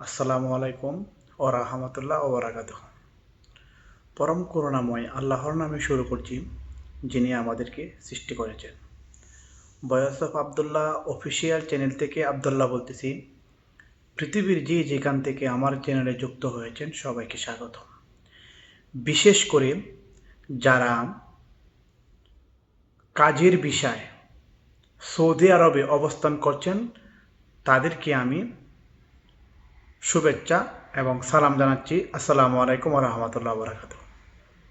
আসসালামু আলাইকুম ও রাহমাতুল্লাহ ও বারাকাত পরম করুণাময় আল্লাহর নামে শুরু করছি, যিনি আমাদেরকে সৃষ্টি করেছেন। বয়স অফ আবদুল্লাহ অফিসিয়াল চ্যানেল থেকে আবদুল্লাহ বলতেছি, পৃথিবীর যে যেখান থেকে আমার চ্যানেলে যুক্ত হয়েছেন সবাইকে স্বাগত। বিশেষ করে যারা কাজের বিষয় সৌদি আরবে অবস্থান করছেন, তাদেরকে আমি শুভেচ্ছা এবং সালাম জানাচ্ছি। আসসালামু আলাইকুম রহমতুল্লাহ বরাকাত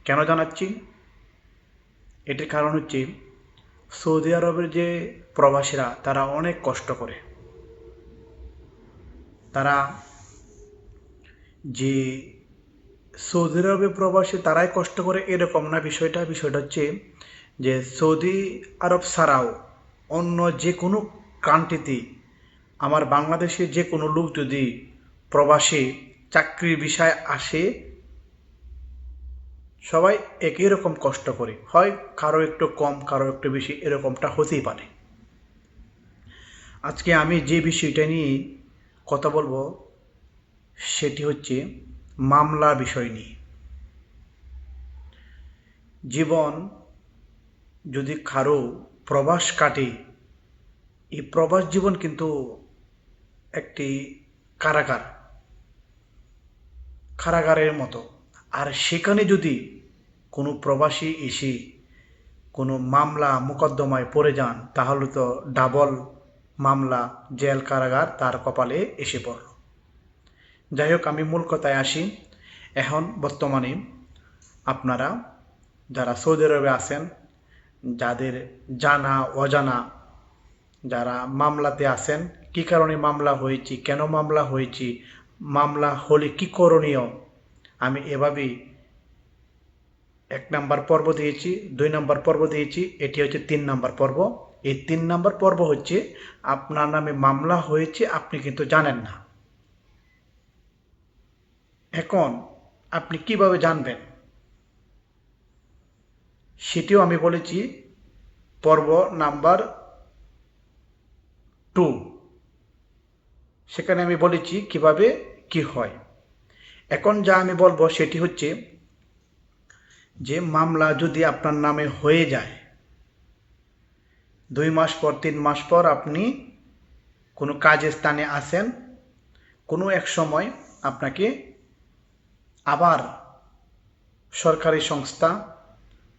কেন জানাচ্ছি? এটির কারণ হচ্ছে সৌদি আরবের যে প্রবাসীরা, তারা অনেক কষ্ট করে। তারা যে সৌদি আরবে প্রবাসী, তারাই কষ্ট করে এরকম না। বিষয়টা বিষয়টা হচ্ছে যে সৌদি আরব ছাড়াও অন্য যে কোনো কান্ট্রিতে আমার বাংলাদেশে যে কোনো লোক যদি প্রবাসী চাকরির বিষয় আসে, সবাই একই রকম কষ্ট করে। হয় কারও একটু কম, কারও একটু বেশি, এরকমটা হতেই পারে। আজকে আমি যে বিষয়টা নিয়ে কথা বলব, সেটি হচ্ছে মামলা বিষয় নিয়ে। জীবন যদি কারও প্রবাস কাটে, এই প্রবাস জীবন কিন্তু একটি কারাগার। কারাগারের মতো। আর সেখানে যদি কোনো প্রবাসী এসে কোনো মামলা মোকদ্দমায় পড়ে যান, তাহলে তো ডাবল মামলা জেল কারাগার তার কপালে এসে পড়ল। যাই হোক, আমি মূল কথায় আসি। এখন বর্তমানে আপনারা যারা সৌদি আরবে আছেন, যাদের জানা, অজানা যারা মামলাতে আছেন, কি কারণে মামলা হয়েছে, কেন মামলা হয়েছে মামলা হলে কি করণীয়? আমি এভাবেই এক নাম্বার পর্ব দিয়েছি, দুই নাম্বার পর্ব দিয়েছি, এটি হচ্ছে তিন নাম্বার পর্ব। এই তিন নাম্বার পর্ব হচ্ছে, আপনার নামে মামলা হয়েছে, আপনি কিন্তু জানেন না। এখন আপনি কীভাবে জানবেন? সেটিও আমি বলেছি, পর্ব নাম্বার টু। সেখানে আমি বলেছি কীভাবে কি হয়। এখন যা আমি বলব সেটি হচ্ছে যে মামলা যদি আপনার নামে হয়ে যায়, দুই মাস পর, তিন মাস পর আপনি কোনো কাজের স্থানে আসেন, কোনো এক সময় আপনাকে আবার সরকারি সংস্থা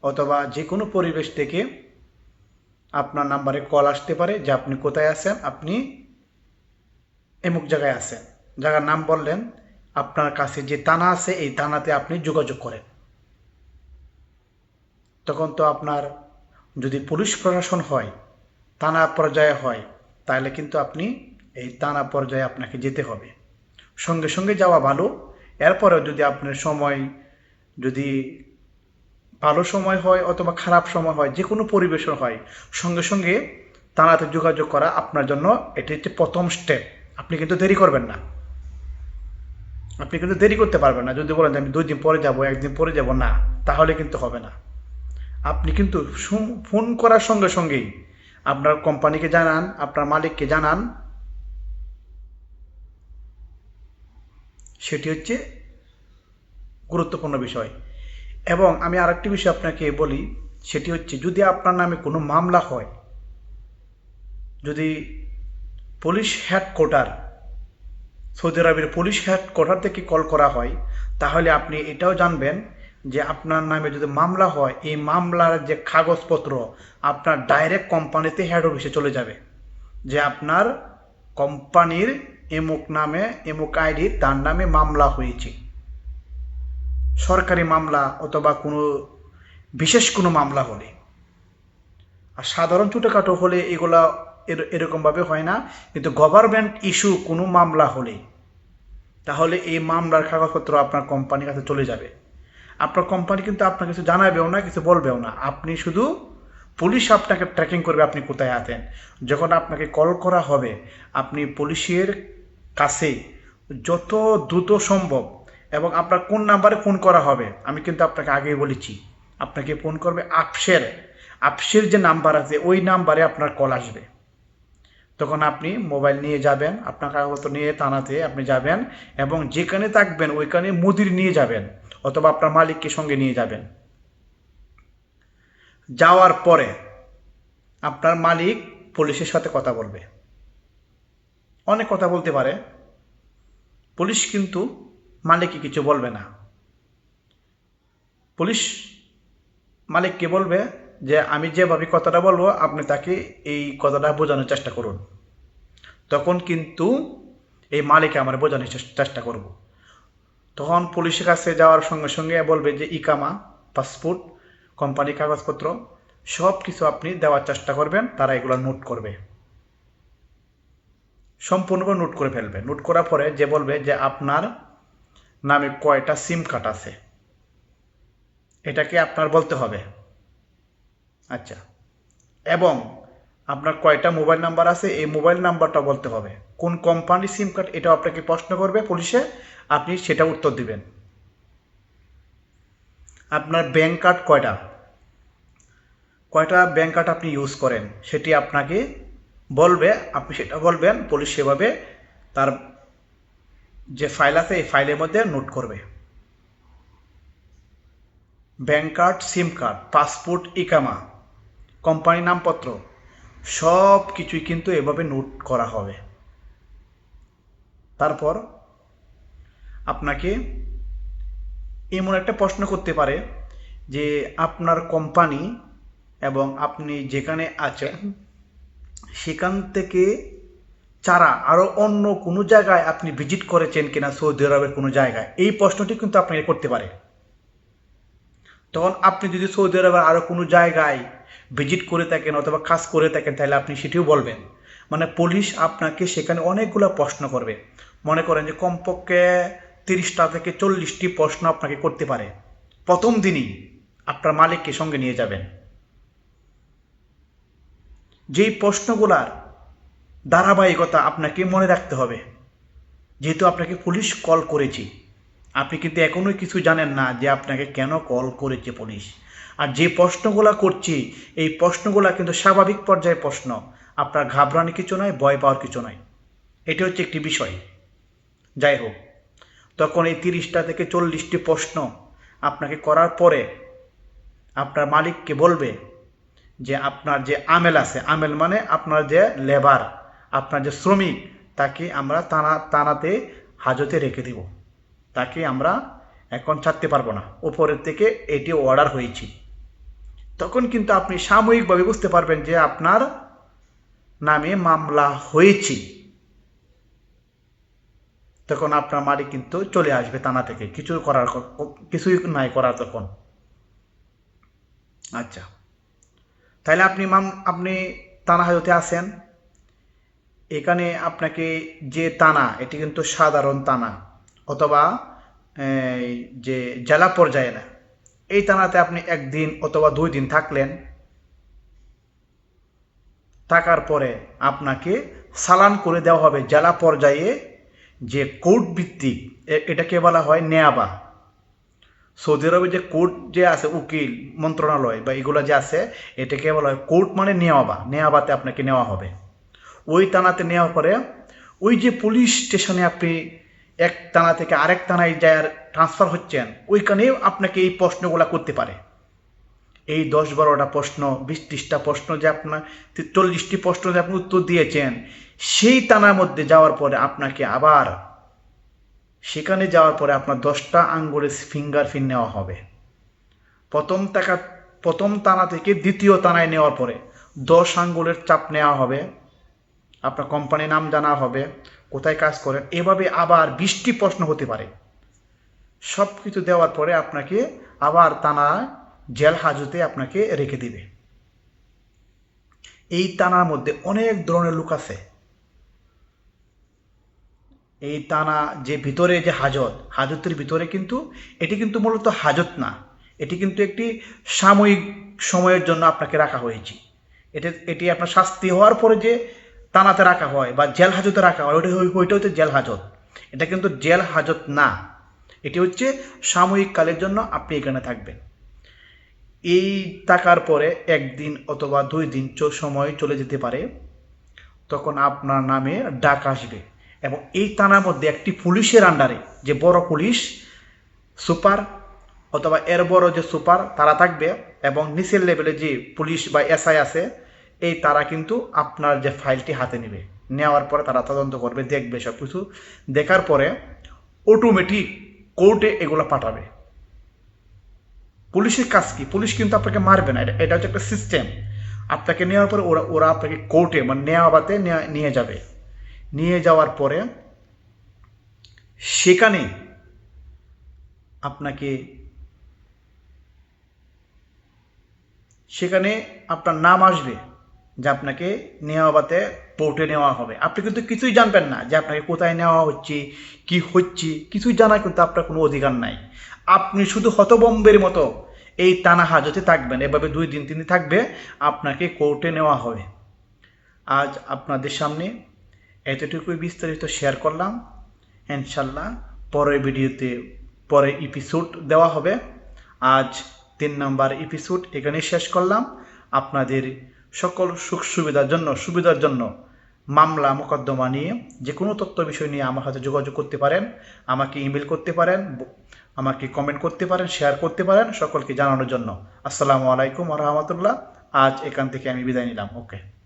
অথবা যে কোনো পরিবেশ থেকে আপনার নাম্বারে কল আসতে পারে যে আপনি কোথায় আছেন, আপনি এমুক জায়গায় আছেন জায়গার নাম বললেন, আপনার কাছে যে থানা আছে, এই থানাতে আপনি যোগাযোগ করেন। তখন তো আপনার যদি পুলিশ প্রশাসন হয় থানা পর্যায়ে হয়, তাহলে কিন্তু আপনি এই থানা পর্যায়ে আপনাকে যেতে হবে। সঙ্গে সঙ্গে যাওয়া ভালো। এরপরেও যদি আপনার সময়, যদি ভালো সময় হয় অথবা খারাপ সময় হয়, যে কোনো পরিবেশন হয়, সঙ্গে সঙ্গে থানাতে যোগাযোগ করা আপনার জন্য এটি হচ্ছে প্রথম স্টেপ আপনি কিন্তু দেরি করবেন না। আপনি কিন্তু দেরি করতে পারবেন না। যদি বলেন আমি দুই দিন পরে যাব, একদিন পরে যাব, না, তাহলে কিন্তু হবে না। আপনি কিন্তু ফোন করার সঙ্গে সঙ্গেই আপনার কোম্পানিকে জানান, আপনার মালিককে জানান। সেটি হচ্ছে গুরুত্বপূর্ণ বিষয়। এবং আমি আরেকটি বিষয় আপনাকে বলি, সেটি হচ্ছে যদি আপনার নামে কোনো মামলা হয়, যদি পুলিশ হেডকোয়ার্টার সৌদি আরবের পুলিশ হেডকোয়ার্টার থেকে কল করা হয়। তাহলে আপনি এটাও জানবেন যে আপনার নামে যদি মামলা হয়, এই মামলার যে কাগজপত্র আপনার ডাইরেক্ট কোম্পানিতে হেড অফিসে চলে যাবে। যে আপনার কোম্পানির এমুক নামে, এমুক আইডি তার নামে মামলা হয়েছে। সরকারি মামলা অথবা কোনো বিশেষ কোনো মামলা হলে। আর সাধারণ ছোটোখাটো হলে এগুলা এরকমভাবে হয় না। কিন্তু গভর্নমেন্ট ইস্যু কোনো মামলা হলে, তাহলে এই মামলার কাগজপত্র আপনার কোম্পানির কাছে চলে যাবে। আপনার কোম্পানি কিন্তু আপনার কিছু জানাবেও না, কিছু বলবেও না। আপনি শুধু পুলিশ আপনাকে ট্র্যাকিং করবে আপনি কোথায় আছেন। যখন আপনাকে কল করা হবে, আপনি পুলিশের কাছে যত দ্রুত সম্ভব এবং আপনার কোন নাম্বারে ফোন করা হবে, আমি কিন্তু আপনাকে আগেই বলেছি, আপনাকে ফোন করবে আপসের। আপসের যে নাম্বার আছে, ওই নাম্বারে আপনার কল আসবে। তখন আপনি মোবাইল নিয়ে যাবেন, আপনার কাগজপত্র নিয়ে থানাতে আপনি যাবেন এবং যেখানে থাকবেন ওইখানে মুদির নিয়ে যাবেন অথবা আপনার মালিককে সঙ্গে নিয়ে যাবেন। যাওয়ার পরে আপনার মালিক পুলিশের সাথে কথা বলবে। অনেক কথা বলতে পারে। পুলিশ কিন্তু মালিককে কিছু বলবে না। পুলিশ মালিককে বলবে যে আমি যেভাবে কথাটা বলব, আপনি তাকে এই কথাটা বোঝানোর চেষ্টা করুন। তখন কিন্তু এই মালিক আমার বোঝানোর চেষ্টা করব। তখন পুলিশের কাছে যাওয়ার সঙ্গে সঙ্গে বলবে যে, ইকামা, পাসপোর্ট কোম্পানি কাগজপত্র সব কিছু আপনি দেওয়ার চেষ্টা করবেন, তারা এগুলো নোট করবে। সম্পূর্ণভাবে নোট করে ফেলবে। নোট করার পরে যে বলবে যে, আপনার নামে কয়টা সিম কার্ড আছে? এটাকে আপনার বলতে হবে। আচ্ছা। এবং আপনার কয়টা মোবাইল নাম্বার আছে, এই মোবাইল নাম্বারটা বলতে হবে। কোন কোম্পানির সিম কার্ড এটা আপনাকে প্রশ্ন করবে পুলিশে, আপনি সেটা উত্তর দিবেন। আপনার ব্যাংক কার্ড কয়টা? কয়টা ব্যাংক কার্ড আপনি ইউজ করেন? সেটি আপনাকে বলবে, আপনি সেটা বলবেন, পুলিশ সেভাবে তার যে ফাইল আছে, এই ফাইলের মধ্যে নোট করবে। Bank card SIM card passport ইকামা। Company নামপত্র, সব কিছুই কিন্তু এভাবে নোট করা হবে। তারপর আপনাকে এমন একটা প্রশ্ন করতে পারে যে আপনার কোম্পানি এবং আপনি যেখানে আছেন, সেখান থেকে ছাড়া আরও অন্য কোনো জায়গায় আপনি ভিজিট করেছেন কিনা সৌদি আরবের কোনো জায়গায়? এই প্রশ্নটি কিন্তু আপনাকে করতে পারে। তখন আপনি যদি সৌদি আরবের আরও কোনো জায়গায় ভিজিট করে থাকেন অথবা কাজ করে থাকেন, তাহলে আপনি সেটিও বলবেন। মানে পুলিশ আপনাকে সেখানে অনেকগুলো প্রশ্ন করবে। মনে করেন যে কমপক্ষে তিরিশটা থেকে চল্লিশটি প্রশ্ন আপনাকে করতে পারে। প্রথম দিনই আপনার মালিককে সঙ্গে নিয়ে যাবেন। যেই প্রশ্নগুলার ধারাবাহিকতা আপনাকে মনে রাখতে হবে। যেহেতু আপনাকে পুলিশ কল করেছি। আপনি কিন্তু এখনোই কিছু জানেন না যে আপনাকে কেন কল করেছে পুলিশ। আর যে প্রশ্নগুলা করছি, এই প্রশ্নগুলা কিন্তু স্বাভাবিক পর্যায়ের প্রশ্ন। আপনার ঘাবড়ানি কিছু নয়, ভয় পাওয়ার কিছু নয়। এটি হচ্ছে একটি বিষয়। যাই হোক, তখন এই তিরিশটা থেকে চল্লিশটি প্রশ্ন আপনাকে করার পরে আপনার মালিককে বলবে যে আপনার যে আমেল আছে, আমেল মানে আপনার যে লেবার, আপনার যে শ্রমিক, তাকে আমরা তানা তানাতে হাজতে রেখে দিব। তাকে আমরা এখন ছাড়তে পারব না। ওপরের থেকে এটি অর্ডার হয়েছি। তখন কিন্তু আপনি সাময়িকভাবে বুঝতে পারবেন যে আপনার নামে মামলা হয়েছে। তখন আপনার মালিক কিন্তু চলে আসবে থানা থেকে। কিছু করার কিছুই নাই করার তখন। আচ্ছা। তাহলে আপনি মাম আপনি তানা হাজতে আসেন। এখানে আপনাকে যে তানা এটি কিন্তু সাধারণ তানা অথবা যে জেলা পর্যায়ে না, এই থানাতে আপনি একদিন অথবা দুই দিন থাকলেন, থাকার পরে আপনাকে সালান করে দেওয়া হবে জেলা পর্যায়ে যে কোর্ট ভিত্তিক এটাকে বলা হয় নেয়াবা। সৌদি আরবে যে কোর্ট যে আছে, উকিল, মন্ত্রণালয় বা এগুলো যে আছে, এটাকে বলা হয় কোর্ট মানে নেওয়াবা নেওয়াবাতে আপনাকে নেওয়া হবে। ওই থানাতে নেওয়ার পরে ওই যে পুলিশ স্টেশনে আপনি এক থানা থেকে আরেক থানায় যায় ট্রান্সফার হচ্ছেন, ওইখানেও আপনাকে এই প্রশ্নগুলো করতে পারে। এই দশ বারোটা প্রশ্ন বিশ ত্রিশটা প্রশ্ন যে আপনার চল্লিশটি প্রশ্ন যে আপনি উত্তর দিয়েছেন, সেই থানার মধ্যে যাওয়ার পরে আপনাকে আবার, সেখানে যাওয়ার পরে আপনার দশটা আঙ্গুলের ফিঙ্গার প্রিন্ট নেওয়া হবে। প্রথম টাকা, প্রথম টানা থেকে দ্বিতীয় টানায় নেওয়ার পরে দশ আঙ্গুলের চাপ নেওয়া হবে, আপনার কোম্পানির নাম জানা হবে কোথায় কাজ করেন, এভাবে আবার বৃষ্টি প্রশ্ন হতে পারে। সব কিছু দেওয়ার পরে আপনাকে আবার টানা জেল হাজতে আপনাকে রেখে দিবে। এই টানার মধ্যে অনেক ধরনের লোক আছে। এই টানা যে ভিতরে যে হাজত, হাজতের ভিতরে কিন্তু, এটি কিন্তু মূলত হাজত না। এটি কিন্তু একটি সাময়িক সময়ের জন্য আপনাকে রাখা হয়েছে। এটা, এটি আপনার শাস্তি হওয়ার পরে যে টানাতে রাখা হয় বা জেল হাজতে রাখা হয় ওইটা ওইটা হচ্ছে জেল হাজত। এটা কিন্তু জেল হাজত না। এটি হচ্ছে সাময়িক কালের জন্য আপনি এখানে থাকবেন। এই টাকার পরে একদিন অথবা দুই দিন সময় চলে যেতে পারে, তখন আপনার নামে ডাক আসবে। এবং এই থানার মধ্যে একটি পুলিশের আন্ডারে যে বড় পুলিশ, সুপার, অথবা এর বড় যে সুপার, তারা থাকবে। এবং নিচের লেভেলে যে পুলিশ বা এসআই আছে এই তারা কিন্তু আপনার যে ফাইলটি হাতে নেবে। নেওয়ার পরে তারা তদন্ত করবে, দেখবে সব কিছু দেখার পরে অটোমেটিক কোর্টে এগুলো পাঠাবে। পুলিশের কাজ কি? পুলিশ কিন্তু আপনাকে মারবে না। এটা এটা হচ্ছে একটা সিস্টেম আপনাকে নেওয়ার পরে ওরা ওরা আপনাকে কোর্টে মানে নেওয়াবাতে নেয়া- নিয়ে যাবে। নিয়ে যাওয়ার পরে সেখানে আপনাকে সেখানে আপনার নাম আসবে। যে আপনাকে নেওয়াবাতে কোর্টে নেওয়া হবে। আপনি কিন্তু কিছুই জানবেন না যে আপনাকে কোথায় নেওয়া হচ্ছে, কি হচ্ছে, কিছুই জানার কিন্তু আপনার কোনো অধিকার নাই। আপনি শুধু হতবম্বের মতো এই টানা হাজতে থাকবেন। এভাবে দুই দিন তিন থাকবে, আপনাকে কোর্টে নেওয়া হবে। আজ আপনাদের সামনে এতটুকুই বিস্তারিত শেয়ার করলাম। ইনশাল্লাহ পরের ভিডিওতে পরে এপিসোড দেওয়া হবে। আজ তিন নাম্বার এপিসোড এখানে শেষ করলাম। আপনাদের সকল সুখ সুবিধার জন্য সুবিধার জন্য মামলা মোকদ্দমা নিয়ে যে কোনো তথ্য বিষয় নিয়ে আমার সাথে যোগাযোগ করতে পারেন, আমাকে ইমেল করতে পারেন আমাকে কমেন্ট করতে পারেন শেয়ার করতে পারেন, সকলকে জানানোর জন্য। আসসালামু আলাইকুম রহমতুল্লাহ। আজ এখান থেকে আমি বিদায় নিলাম। ওকে